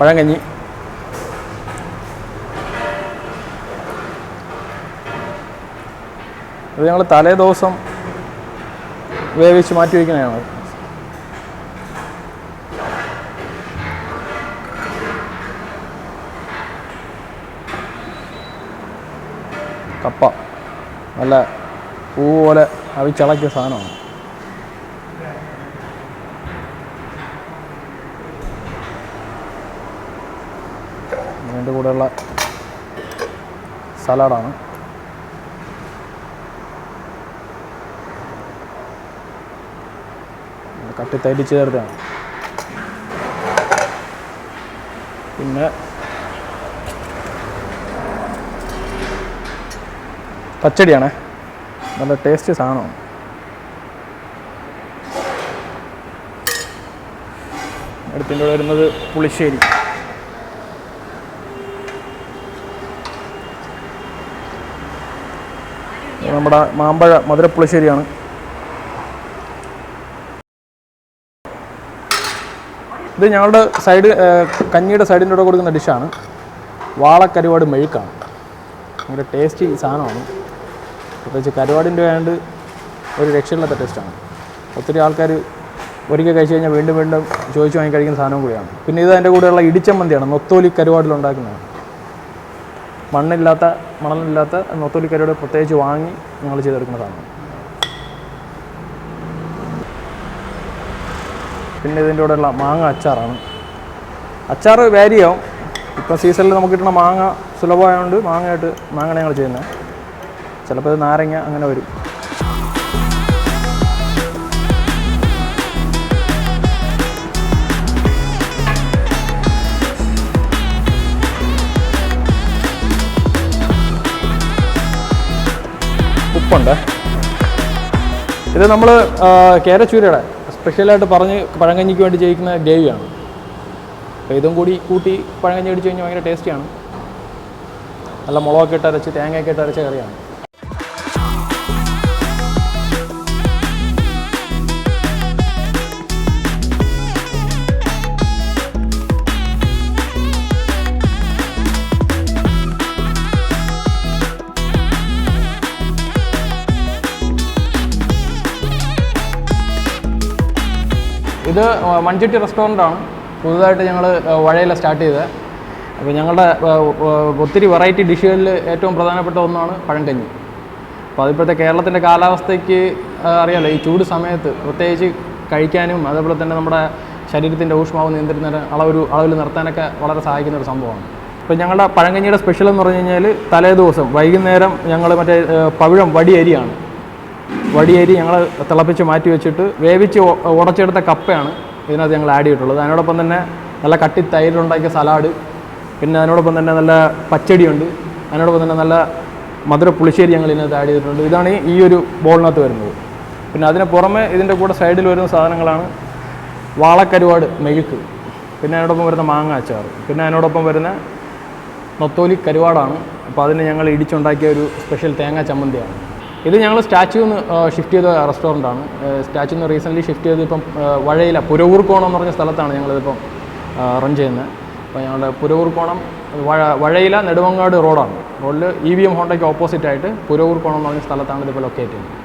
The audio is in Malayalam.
പഴങ്കഞ്ഞി ഇത് ഞങ്ങൾ തലേ ദിവസം വേവിച്ച് മാറ്റി വയ്ക്കുന്നതാണ് കപ്പ. നല്ല പൂ പോലെ അവിച്ചിളക്കിയ സാധനമാണ്. അതിന്റെ കൂടെയുള്ള സലാഡാണ്. കട്ടി തരിച്ച് ചേർത്താണ് പിന്നെ പച്ചടിയാണ്. നല്ല ടേസ്റ്റ് സാധനമാണ്. അടുത്തിന്റെ കൂടെ വരുന്നത് പുളിശ്ശേരി. നമ്മുടെ മാമ്പഴ മധുരപ്പുളിശ്ശേരിയാണ്. ഇത് ഞങ്ങളുടെ സൈഡ് കഞ്ഞിയുടെ സൈഡിന്റെ കൂടെ കൊടുക്കുന്ന ഡിഷാണ്. വാളക്കരുവാട് മെഴുക്കാണ്. ഭയങ്കര ടേസ്റ്റി സാധനമാണ്. പ്രത്യേകിച്ച് കരുവാടിന്റെ ആയതുകൊണ്ട് ഒരു രക്ഷയില്ലാത്ത ടേസ്റ്റാണ്. ഒത്തിരി ആൾക്കാർ ഒരിക്കൽ കഴിച്ച് കഴിഞ്ഞാൽ വീണ്ടും വീണ്ടും ചോദിച്ചു വാങ്ങി കഴിക്കുന്ന സാധനം കൂടിയാണ്. പിന്നെ ഇത് അതിന്റെ കൂടെയുള്ള ഇടിച്ചമ്മന്തിയാണ്. നൊത്തോലി കരുവാടിലുണ്ടാക്കുന്നതാണ് മണ്ണില്ലാത്ത മണലില്ലാത്ത നൊത്തോലി കരുവാട് പ്രത്യേകിച്ച് വാങ്ങി ഞങ്ങൾ ചെയ്തെടുക്കുന്ന സാധനം പിന്നെ ഇതിന്റെ കൂടെയുള്ള മാങ്ങ അച്ചാറാണ്. അച്ചാർ വേരി ഇപ്പം സീസണിൽ നമുക്ക് കിട്ടുന്ന മാങ്ങ സുലഭമായതുകൊണ്ട് മാങ്ങയായിട്ട് മാങ്ങയാണ് ഞങ്ങൾ ചെയ്യുന്നത്. ചിലപ്പോൾ നാരങ്ങ അങ്ങനെ വരും. ഉപ്പുണ്ട് ഇത് നമ്മൾ കേരച്ചൂരയുടെ സ്പെഷ്യലായിട്ട് പറഞ്ഞ് പഴങ്കഞ്ഞിക്ക് വേണ്ടി ചെയ്യിക്കുന്ന ഗ്രേവിയാണ്. അപ്പോൾ ഇതും കൂടി കൂട്ടി പഴങ്കഞ്ഞി അടിച്ച് കഴിഞ്ഞാൽ ഭയങ്കര ടേസ്റ്റിയാണ്. നല്ല മുളകൊക്കെ ഇട്ട് അരച്ച് തേങ്ങയൊക്കെ ഇട്ട് അരച്ച കറിയാണ്. ഇത് മൺചട്ടി റെസ്റ്റോറന്റ് ആണ് പുതുതായിട്ട് ഞങ്ങൾ വഴയില സ്റ്റാർട്ട് ചെയ്തത് അപ്പോൾ ഞങ്ങളുടെ ഒത്തിരി വെറൈറ്റി ഡിഷുകളിൽ ഏറ്റവും പ്രധാനപ്പെട്ട ഒന്നാണ് പഴങ്കഞ്ഞി അപ്പോൾ അതിപ്പോഴത്തെ കേരളത്തിന്റെ കാലാവസ്ഥയ്ക്ക് അറിയാലോ ഈ ചൂട് സമയത്ത് പ്രത്യേകിച്ച് കഴിക്കാനും അതേപോലെ തന്നെ നമ്മുടെ ശരീരത്തിന്റെ ഊഷ്മാവ് നിയന്ത്രിക്കുന്ന അളവൊരു അളവിൽ നിർത്താനൊക്കെ വളരെ സഹായിക്കുന്ന ഒരു സംഭവമാണ്. ഇപ്പോൾ ഞങ്ങളുടെ പഴങ്കഞ്ഞിയുടെ സ്പെഷ്യൽ എന്ന് പറഞ്ഞു കഴിഞ്ഞാൽ തലേ ദിവസം വൈകുന്നേരം ഞങ്ങൾ മറ്റേ പവിഴം വടി അരിയാണ്. വടിയരി ഞങ്ങൾ തിളപ്പിച്ച് മാറ്റി വെച്ചിട്ട് വേവിച്ച് ഉടച്ചെടുത്ത കപ്പയാണ് ഇതിനകത്ത് ഞങ്ങൾ ആഡ് ചെയ്തിട്ടുള്ളത്. അതിനോടൊപ്പം തന്നെ നല്ല കട്ടി തൈരുണ്ടാക്കിയ സലാഡ് പിന്നെ അതിനോടൊപ്പം തന്നെ നല്ല പച്ചടിയുണ്ട്. അതിനോടൊപ്പം തന്നെ നല്ല മധുര പുളിശ്ശേരി ഞങ്ങൾ ഇതിനകത്ത് ആഡ് ചെയ്തിട്ടുണ്ട്. ഇതാണ് ഈ ഒരു ബോളിനകത്ത് വരുന്നത്. പിന്നെ അതിന് പുറമെ ഇതിന്റെ കൂടെ സൈഡിൽ വരുന്ന സാധനങ്ങളാണ് വാളക്കരുവാട് മെഴുക്ക് പിന്നെ അതിനോടൊപ്പം വരുന്ന മാങ്ങ അച്ചാർ പിന്നെ അതിനോടൊപ്പം വരുന്ന നൊത്തോലി കരുവാടാണ്. അപ്പോൾ അതിന് ഞങ്ങൾ ഇടിച്ചുണ്ടാക്കിയ ഒരു സ്പെഷ്യൽ തേങ്ങ ചമ്മന്തിയാണ്. ഇത് ഞങ്ങൾ സ്റ്റാച്യൂന്ന് ഷിഫ്റ്റ് ചെയ്ത റെസ്റ്റോറന്റാണ് സ്റ്റാച്യൂന്ന് റീസെന്റ്ലി ഷിഫ്റ്റ് ചെയ്ത് ഇപ്പം വഴയില പുരവൂർക്കോണം എന്ന് പറഞ്ഞ സ്ഥലത്താണ് ഞങ്ങളിതിപ്പം റൺ ചെയ്യുന്നത് അപ്പോൾ ഞങ്ങളുടെ പുരവൂർക്കോണം വഴ വഴയില നെടുവങ്ങാട് റോഡാണ് റോഡിൽ ഇ വി എം ഹോണ്ടയ്ക്ക് ഓപ്പോസിറ്റായിട്ട് പുരവൂർക്കോണം എന്ന് പറഞ്ഞ സ്ഥലത്താണ് ഇതിപ്പോൾ ലൊക്കേറ്റ് ചെയ്യുന്നത്